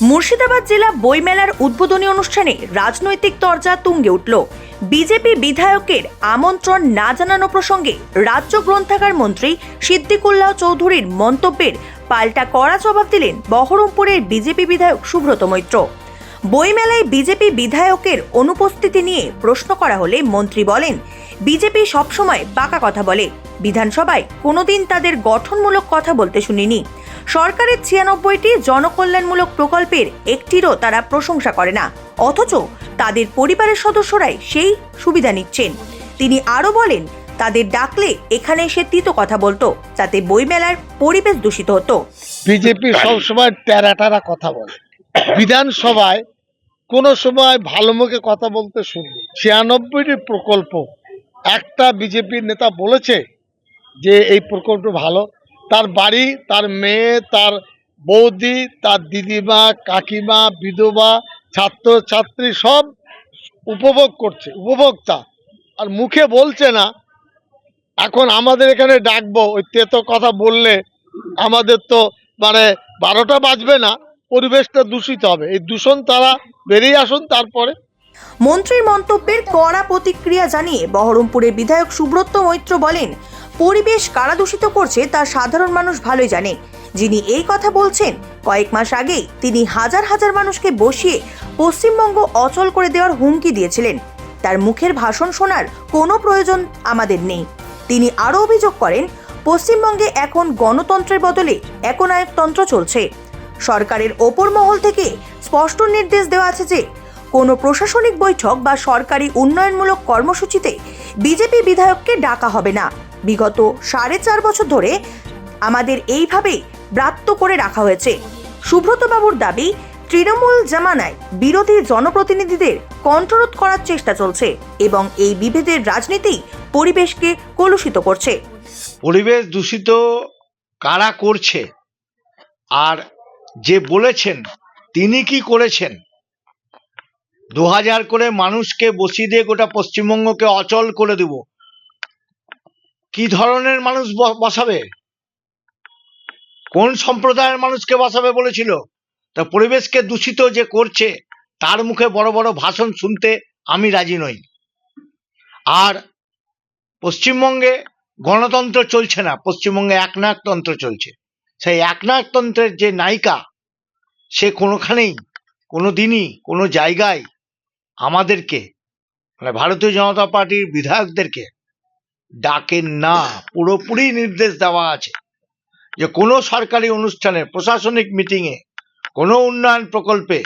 মুর্শিদাবাদ জেলা বইমেলার উদ্বোধনী অনুষ্ঠানে রাজনৈতিক তরজা তুঙ্গে উঠল। বিজেপি বিধায়কের আমন্ত্রণ না জানানো প্রসঙ্গে রাজ্য গ্রন্থাগার মন্ত্রী সিদ্দিকুল্লাহ চৌধুরীর মন্তব্যের পাল্টা কড়া জবাব দিলেন বহরমপুরের বিজেপি বিধায়ক সুব্রত মৈত্র। বইমেলায় বিজেপি বিধায়কের অনুপস্থিতি নিয়ে প্রশ্ন করা হলে মন্ত্রী বলেন, বিজেপি সবসময় বাঁকা কথা বলে। বিধানসভায় কোনোদিন তাদের গঠনমূলক কথা বলতে শুনিনি। সরকারের ছিয়ানব্বইটি জনকল্যাণমূলক প্রকল্পের একটিরও তারা প্রশংসা করে না। অথচ তাদের পরিবারের সদস্যরাই সেই সুবিধা নিচ্ছেন। তিনি আরও বলেন, তাদের ডাকলে এখানে এসে তিতো কথা বলতো, যাতে বইমেলার পরিবেশ দূষিত হতো। বিজেপি সবসময় টেরা টেরা কথা বলে। বিধানসভায় কোনো সময় ভালো মুখে কথা বলতে শুনি ছিয়ানব্বইটি প্রকল্প, একটা বিজেপির নেতা বলেছে যে এই প্রকল্প ভালো তার বাড়ি, তার মেয়ে, তার বৌদি, তার দিদিমা, কাকিমা, বিধবা ছাত্র ছাত্রী সব উপভোগ করছে, উপভোক্তা। আর মুখে বলছে না, এখন আমাদের এখানে ডাকবো, ওই তেতো কথা বললে আমাদের তো মানে বারোটা বাজবে না, পরিবেশটা দূষিত হবে। এই দূষণ তারা বেরিয়ে আসুন তারপরে। মন্ত্রীর মন্তব্যের কড়া প্রতিক্রিয়া জানিয়ে বহরমপুরের বিধায়ক সুব্রত মৈত্র বলেন পরিবেশ কারা দূষিত করছে তা সাধারণ মানুষ ভালোই জানে। যিনি এই কথা বলছেন, কয়েক মাস আগেই তিনি হাজার হাজার মানুষকে বসিয়ে পশ্চিমবঙ্গ অচল করে দেওয়ার হুমকি দিয়েছিলেন। তার মুখের ভাষণ শোনার কোনো প্রয়োজন আমাদের নেই। তিনি আরও অভিযোগ করেন, পশ্চিমবঙ্গে এখন গণতন্ত্রের বদলে একনায়কতন্ত্র চলছে। সরকারের ওপর মহল থেকে স্পষ্ট নির্দেশ দেওয়া আছে যে, কোনো প্রশাসনিক বৈঠক বা সরকারি উন্নয়নমূলক কর্মসূচিতে বিজেপি বিধায়ককে ডাকা হবে না। বিগত সাড়ে চার বছর ধরে আমাদের এইভাবেই ব্রাত্য করে রাখা হয়েছে। সুব্রতবাবুর দাবি, তৃণমূল জামানায় বিরোধী জনপ্রতিনিধিদের কণ্ঠরোধ করার চেষ্টা চলছে এবং এই বিভেদের রাজনীতি পরিবেশকে কলুষিত করছে। পরিবেশ দূষিত কারা করছে? আর যে বলেছেন, তিনি কি করেছেন? দু হাজার করে মানুষকে বসিয়ে দিয়ে গোটা পশ্চিমবঙ্গকে অচল করে দেব। কি ধরনের মানুষ বসাবে? কোন সম্প্রদায়ের মানুষকে বসাবে বলেছিল? তা পরিবেশকে দূষিত যে করছে, তার মুখে বড় বড় ভাষণ শুনতে আমি রাজি নই। আর পশ্চিমবঙ্গে গণতন্ত্র চলছে না, পশ্চিমবঙ্গে একনায়কতন্ত্র চলছে। সেই একনায়কতন্ত্রের যে নায়িকা, সে কোনোখানেই কোনো দিনই কোনো জায়গায় আমাদেরকে মানে ভারতীয় জনতা পার্টির বিধায়কদেরকে ডাকেন না। পুরোপুরি নির্দেশ দেওয়া আছে যে কোনো সরকারি অনুষ্ঠানে প্রশাসনিক মিটিংয়ে, কোনো উন্নয়ন প্রকল্পে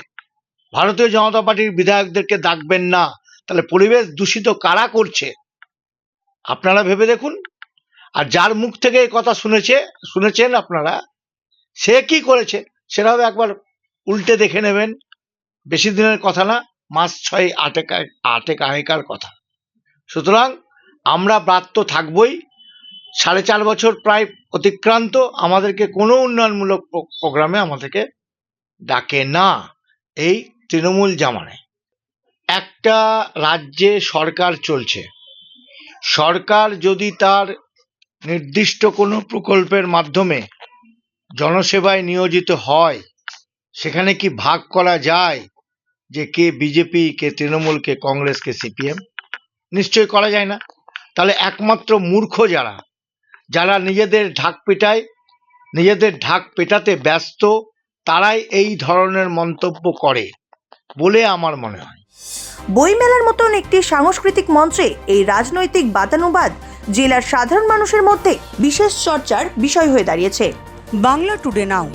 ভারতীয় জনতা পার্টির বিধায়কদেরকে ডাকবেন না। তাহলে পরিবেশ দূষিত কারা করছে? আপনারা ভেবে দেখুন। আর যার মুখ থেকে এই কথা শুনেছে, শুনেছেন আপনারা, সে কি করেছে সেটাও একবার উল্টে দেখে নেবেন। বেশি দিনের কথা না, মাস ছয় আটে কা- আটে কাহিকার কথা। সুতরাং আমরা ব্রাত্য থাকবই। সাড়ে চার বছর প্রায় অতিক্রান্ত, আমাদেরকে কোনো উন্নয়নমূলক প্রোগ্রামে আমাদেরকে ডাকে না এই তৃণমূল জামানে। একটা রাজ্যে সরকার চলছে। সরকার যদি তার নির্দিষ্ট কোনো প্রকল্পের মাধ্যমে জনসেবায় নিয়োজিত হয়, সেখানে কি ভাগ করা যায় যে কে বিজেপি, কে তৃণমূল, কে কংগ্রেস, কে সিপিএম? নিশ্চয়ই করা যায় না। তাহলে একমাত্র মূর্খ যারা যারা নিজেদের ঢাক পেটায় নিজেদের ঢাক পেটাতে ব্যস্ত তারাই এই ধরনের মন্তব্য করে বলে আমার মনে হয়। বইমেলার মতন একটি সাংস্কৃতিক মঞ্চে এই রাজনৈতিক বাতানুবাদ জেলার সাধারণ মানুষের মধ্যে বিশেষ চর্চার বিষয় হয়ে দাঁড়িয়েছে। Bangla today now.